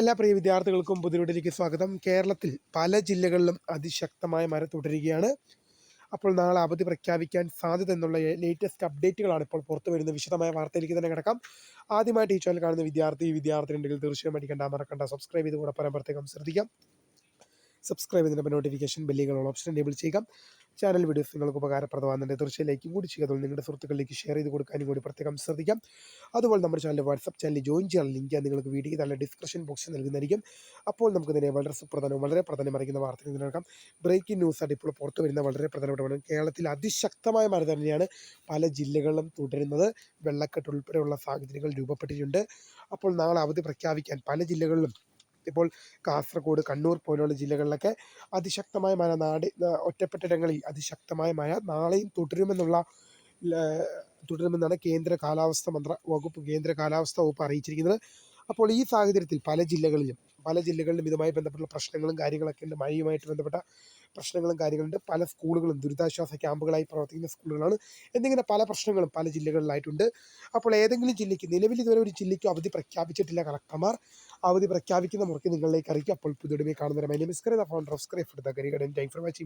എല്ലാ പ്രിയ വിദ്യാർത്ഥികൾക്കും പുതിയവിടിലേക്ക് സ്വാഗതം. കേരളത്തിൽ പല ജില്ലകളിലും അതിശക്തമായ മഴ തുടരുകയാണ്. അപ്പോൾ നാളെ അവധി പ്രഖ്യാപിക്കാൻ സാധ്യത എന്നുള്ള ലേറ്റസ്റ്റ് അപ്ഡേറ്റുകളാണ് ഇപ്പോൾ പുറത്തു വരുന്ന വിശദമായ വാർത്തയിലേക്ക് തന്നെ കിടക്കാം. ആദ്യമായിട്ട് ഈ ചാനൽ കാണുന്ന വിദ്യാർത്ഥി വിദ്യാർത്ഥി ഉണ്ടെങ്കിൽ തീർച്ചയായും അടിക്കേണ്ട മറക്കണ്ട. സബ്സ്ക്രൈബ് ചെയ്ത് കൂടെ ശ്രദ്ധിക്കാം. സബ്സ്ക്രൈബ് ചെയ്തതിന്റെ നോട്ടിഫിക്കേഷൻ ബെല്ലുകൾ ഓപ്ഷൻ എനേബിൾ ചെയ്യുക. ചാനൽ വീഡിയോസ് നിങ്ങൾക്ക് ഉപകാരപ്രദമാകുന്നുണ്ട്. തീർച്ചയായും കൂടി ചെയ്യുക. അതുകൊണ്ട് നിങ്ങളുടെ സുഹൃത്തുക്കളിലേക്ക് ഷെയർ ചെയ്ത് കൊടുക്കാനും കൂടി പ്രത്യേകം ശ്രദ്ധിക്കാം. അതുപോലെ നമ്മുടെ ചാനൽ വാട്സപ്പ് ചാനൽ ജോയിൻ ചെയ്യാൻ ലിങ്ക് നിങ്ങൾക്ക് വീഡിയോ നല്ല ഡിസ്ക്രിപ്ഷൻ ബോക്സിൽ നൽകുന്നതായിരിക്കും. അപ്പോൾ നമുക്ക് ഇതിനെ വളരെ സുപ്രധാനവും വളരെ പ്രധാനം അറിയിക്കുന്ന വാർത്തകൾ ഇതിനകം ബ്രേക്കിംഗ് ന്യൂസ് ആയിട്ട് ഇപ്പോൾ പുറത്തു വരുന്ന വളരെ പ്രധാനപ്പെട്ട കേരളത്തിൽ അതിശക്തമായ മഴ തന്നെയാണ് പല ജില്ലകളിലും തുടരുന്നത്. വെള്ളക്കെട്ട് ഉൾപ്പെടെയുള്ള സാഹചര്യങ്ങൾ രൂപപ്പെട്ടിട്ടുണ്ട്. അപ്പോൾ നാളെ അവധി പ്രഖ്യാപിക്കാൻ പല ജില്ലകളിലും ഇപ്പോൾ കാസർഗോഡ് കണ്ണൂർ പോലുള്ള ജില്ലകളിലൊക്കെ അതിശക്തമായ മഴ നാടി ഒറ്റപ്പെട്ടിടങ്ങളിൽ അതിശക്തമായ മഴ നാളെയും തുടരുമെന്നുള്ള തുടരുമെന്നാണ് കേന്ദ്ര കാലാവസ്ഥ മന്ത്ര വകുപ്പ് കേന്ദ്ര കാലാവസ്ഥ വകുപ്പ് അറിയിച്ചിരിക്കുന്നത്. അപ്പോൾ ഈ സാഹചര്യത്തിൽ പല ജില്ലകളിലും പല ജില്ലകളിലും ഇതുമായി ബന്ധപ്പെട്ടുള്ള പ്രശ്നങ്ങളും കാര്യങ്ങളൊക്കെ ഉണ്ട്. മഴയുമായിട്ട് ബന്ധപ്പെട്ട പ്രശ്നങ്ങളും കാര്യങ്ങളുണ്ട്. പല സ്കൂളുകളും ദുരിതാശ്വാസ ക്യാമ്പുകളായി പ്രവർത്തിക്കുന്ന സ്കൂളുകളാണ്. എന്നിങ്ങനെ പല പ്രശ്നങ്ങളും പല ജില്ലകളിലായിട്ടുണ്ട്. അപ്പോൾ ഏതെങ്കിലും ജില്ലയ്ക്ക് നിലവിൽ ഇതുവരെ ഒരു ജില്ലയ്ക്ക് അവധി പ്രഖ്യാപിച്ചിട്ടില്ല കളക്ടർമാർ അവധി പ്രഖ്യാപിക്കുന്ന മുറയ്ക്ക് നിങ്ങളിലേക്ക് അറിയിക്കും. അപ്പോൾ പുതിയ കാണുന്നവരെ my name Karitha founder of സ്ക്രൈഫ് the for watching